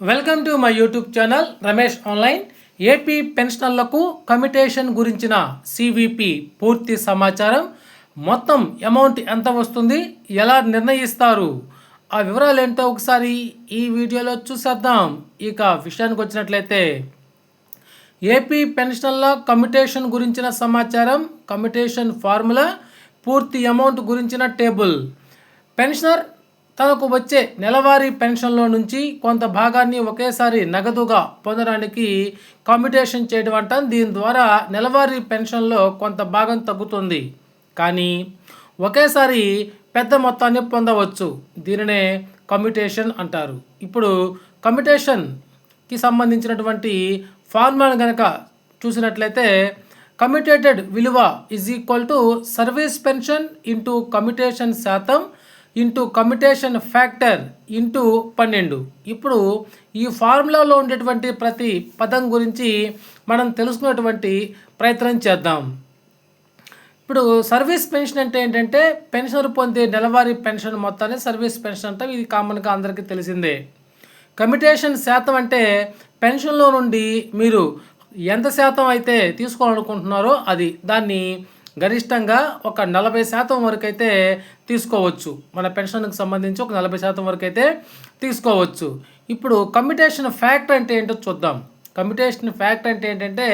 Welcome to my YouTube channel Ramesh online. AP పెన్షనర్లకు commutation గురించిన CVP పూర్తి సమాచారం. మొత్తం అమౌంట్ ఎంత వస్తుంది? ఎలా నిర్ణయిస్తారు? ఆ వివరాలు ఏంటో ఒకసారి ఈ వీడియోలో చూసేద్దాం. ఇక విషయానికి వచ్చినట్లయితే ఏపీ పెన్షనర్ల కమిటేషన్ గురించిన సమాచారం కమిటేషన్ ఫార్ములా పూర్తి అమౌంట్ గురించిన టేబుల్. పెన్షనర్ తనకు వచ్చే నెలవారీ పెన్షన్లో నుంచి కొంత భాగాన్ని ఒకేసారి నగదుగా పొందడానికి కమ్యూటేషన్ చేయడం అంటాం. దీని ద్వారా నెలవారీ పెన్షన్లో కొంత భాగం తగ్గుతుంది. కానీ ఒకేసారి పెద్ద మొత్తాన్ని పొందవచ్చు. దీనినే కమ్యూటేషన్ అంటారు. ఇప్పుడు కమ్యూటేషన్కి సంబంధించినటువంటి ఫార్ములాను కనుక చూసినట్లయితే కమ్యూటేటెడ్ విలువ is equal to service pension into commutation శాతం ఇంటూ కమిటేషన్ ఫ్యాక్టర్ ఇంటూ పన్నెండు. ఇప్పుడు ఈ ఫార్ములాలో ఉండేటువంటి ప్రతి పదం గురించి మనం తెలుసుకునేటువంటి ప్రయత్నం చేద్దాం. ఇప్పుడు సర్వీస్ పెన్షన్ అంటే ఏంటంటే పెన్షనర్ పొందే నెలవారీ పెన్షన్ మొత్తాన్ని సర్వీస్ పెన్షన్ అంటే. ఇది కామన్గా అందరికీ తెలిసిందే. కమిటేషన్ శాతం అంటే పెన్షన్లో నుండి మీరు ఎంత శాతం అయితే తీసుకోవాలనుకుంటున్నారో అది. దాన్ని గరిష్టంగా ఒక నలభై శాతం వరకు అయితే తీసుకోవచ్చు. మన పెన్షన్కి సంబంధించి ఒక నలభై శాతం వరకు అయితే తీసుకోవచ్చు. ఇప్పుడు కమ్యూటేషన్ ఫ్యాక్ట్ అంటే ఏంటో చూద్దాం. కమ్యూటేషన్ ఫ్యాక్ట్ అంటే ఏంటంటే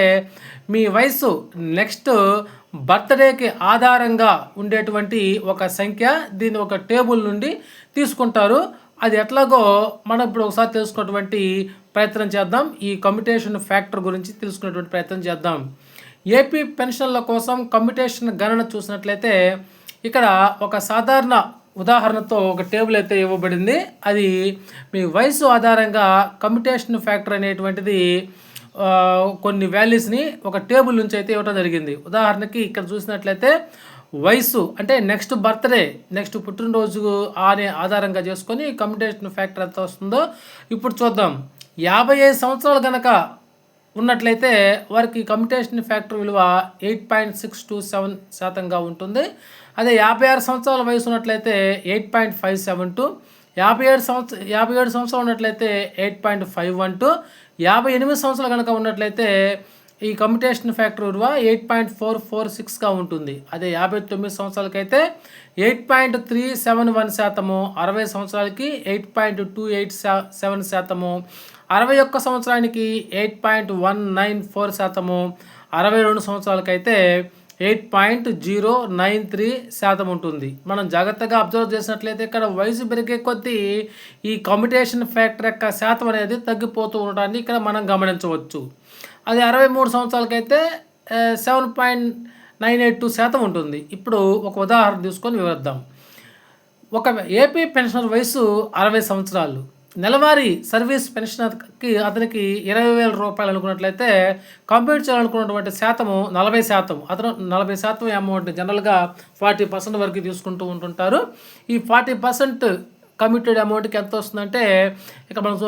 మీ వయసు నెక్స్ట్ బర్త్డేకి ఆధారంగా ఉండేటువంటి ఒక సంఖ్య దీన్ని ఒక టేబుల్ నుండి తీసుకుంటారు. అది ఎట్లాగో మనం ఇప్పుడు ఒకసారి తెలుసుకున్నటువంటి ప్రయత్నం చేద్దాం. ఈ కమ్యూటేషన్ ఫ్యాక్టర్ గురించి తెలుసుకునేటువంటి ప్రయత్నం చేద్దాం. ఏపీ పెన్షన్ల కోసం కమ్యుటేషన్ గణన చూసినట్లయితే ఇక్కడ ఒక సాధారణ ఉదాహరణతో ఒక టేబుల్ అయితే ఇవ్వబడింది. అది మీ వయసు ఆధారంగా కమ్యుటేషన్ ఫ్యాక్టర్ అనేటువంటిది కొన్ని వాల్యూస్ని ఒక టేబుల్ నుంచి అయితే ఇవ్వడం జరిగింది. ఉదాహరణకి ఇక్కడ చూసినట్లయితే వయసు అంటే నెక్స్ట్ బర్త్డే నెక్స్ట్ పుట్టినరోజు అనే ఆధారంగా చేసుకొని కమ్యూటేషన్ ఫ్యాక్టర్ ఎంత వస్తుందో ఇప్పుడు చూద్దాం. యాభై ఐదు సంవత్సరాలు కనుక ఉన్నట్లయితే వారికి కమ్యూటేషన్ ఫ్యాక్టర్ విలువ eight point six two seven శాతంగా ఉంటుంది. అదే యాభై ఆరు సంవత్సరాల వయసు ఉన్నట్లయితే eight point five seven two యాభై ఏడు సంవత్సర యాభై ఏడు సంవత్సరాలు ఉన్నట్లయితే eight point five one two యాభై ఎనిమిది సంవత్సరాలు కనుక ఉన్నట్లయితే ఈ కమ్యూటేషన్ ఫ్యాక్టర్ విలువ ఎయిట్ పాయింట్ ఫోర్ ఫోర్ సిక్స్గా ఉంటుంది. అదే యాభై తొమ్మిది సంవత్సరాలకైతే eight point three seven one శాతము అరవై సంవత్సరాలకి eight point two eight seven శాతము అరవై ఒక్క సంవత్సరానికి eight point one nine four శాతము అరవై రెండు సంవత్సరాలకైతే eight point zero nine three శాతం ఉంటుంది. మనం జాగ్రత్తగా అబ్జర్వ్ చేసినట్లయితే ఇక్కడ వయసు పెరిగే కొద్దీ ఈ కమ్యూటేషన్ ఫ్యాక్టర్ యొక్క శాతం అనేది తగ్గిపోతూ ఉండడాన్ని ఇక్కడ మనం గమనించవచ్చు. అది అరవై మూడు సంవత్సరాలకైతే seven point nine eight two శాతం ఉంటుంది. ఇప్పుడు ఒక ఉదాహరణ తీసుకొని వివరిద్దాం. ఒక ఏపీ పెన్షనర్ వయసు అరవై సంవత్సరాలు. నెలవారీ సర్వీస్ పెన్షనర్కి అతనికి ఇరవై వేల రూపాయలు అనుకున్నట్లయితే కంప్యూట్ చేయాలనుకున్నటువంటి శాతము నలభై శాతం. అతను నలభై శాతం అమౌంట్ జనరల్గా ఫార్టీ పర్సెంట్ వరకు తీసుకుంటూ ఉంటుంటారు. ఈ ఫార్టీ పర్సెంట్ కమిటెడ్ అమౌంట్కి ఎంత వస్తుందంటే ఇక మనం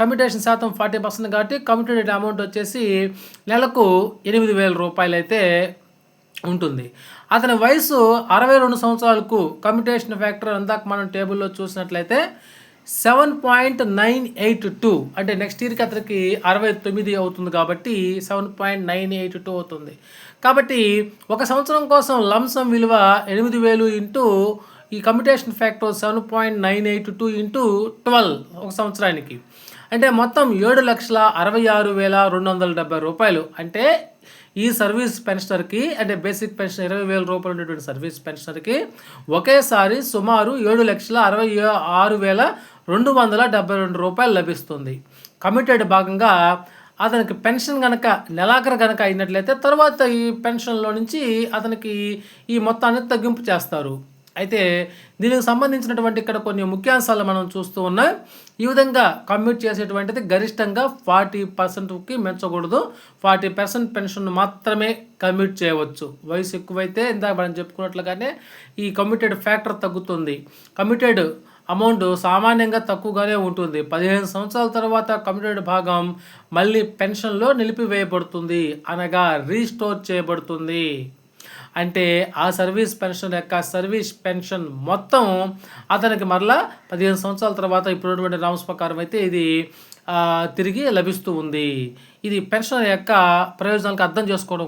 కమిటేషన్ శాతం ఫార్టీ పర్సెంట్ కాబట్టి కమిటెడ్ అమౌంట్ వచ్చేసి నెలకు ఎనిమిది వేల రూపాయలు అయితే ఉంటుంది. అతని వయసు అరవై రెండు సంవత్సరాలకు కమిటేషన్ ఫ్యాక్టర్ అందాక మనం టేబుల్లో చూసినట్లయితే seven point nine eight two అంటే నెక్స్ట్ ఇయర్కి అతనికి అరవై తొమ్మిది అవుతుంది కాబట్టి seven point nine eight two అవుతుంది. కాబట్టి ఒక సంవత్సరం కోసం లంసం విలువ ఎనిమిది వేలు ఇంటూ ఈ commutation factor seven point nine eight two into twelve ఒక సంవత్సరానికి. అంటే మొత్తం ఏడు లక్షల అరవై ఆరు వేల రెండు వందల డెబ్బై రూపాయలు. అంటే ఈ సర్వీస్ పెన్షనర్కి అంటే బేసిక్ పెన్షన్ ఇరవై వేల రూపాయలు ఉండేటువంటి సర్వీస్ పెన్షనర్కి ఒకేసారి సుమారు ఏడు లక్షల అరవై ఆరు వేల రెండు వందల డెబ్బై రెండు రూపాయలు లభిస్తుంది. కమిటెడ్ భాగంగా అతనికి పెన్షన్ కనుక నెలాఖరు కనుక అయినట్లయితే తర్వాత ఈ పెన్షన్లో నుంచి అతనికి ఈ మొత్తాన్ని తగ్గింపు చేస్తారు. అయితే దీనికి సంబంధించినటువంటి ఇక్కడ కొన్ని ముఖ్యాంశాలు మనం చూస్తూ ఉన్నాం. ఈ విధంగా కమ్యూట్ చేసేటువంటిది గరిష్టంగా ఫార్టీ పర్సెంట్కి మెచ్చకూడదు. ఫార్టీ పర్సెంట్ పెన్షన్ మాత్రమే కమ్యూట్ చేయవచ్చు. వయసు ఎక్కువైతే ఇందాక మనం చెప్పుకున్నట్లుగానే ఈ కమ్యూటెడ్ ఫ్యాక్టర్ తగ్గుతుంది. కమ్యూటెడ్ అమౌంట్ సామాన్యంగా తక్కువగానే ఉంటుంది. పదిహేను సంవత్సరాల తర్వాత కమ్యూటెడ్ భాగం మళ్ళీ పెన్షన్లో నిలిపివేయబడుతుంది అనగా రీస్టోర్ చేయబడుతుంది. అంటే ఆ సర్వీస్ పెన్షన్ యొక్క సర్వీస్ పెన్షన్ మొత్తం అతనికి మరలా పదిహేను సంవత్సరాల తర్వాత ఇప్పుడున్నటువంటి నామ్స్ ప్రకారం అయితే ఇది తిరిగి లభిస్తూ ఉంది. ఇది పెన్షన్ యొక్క ప్రయోజనాలకు అర్థం చేసుకోవడం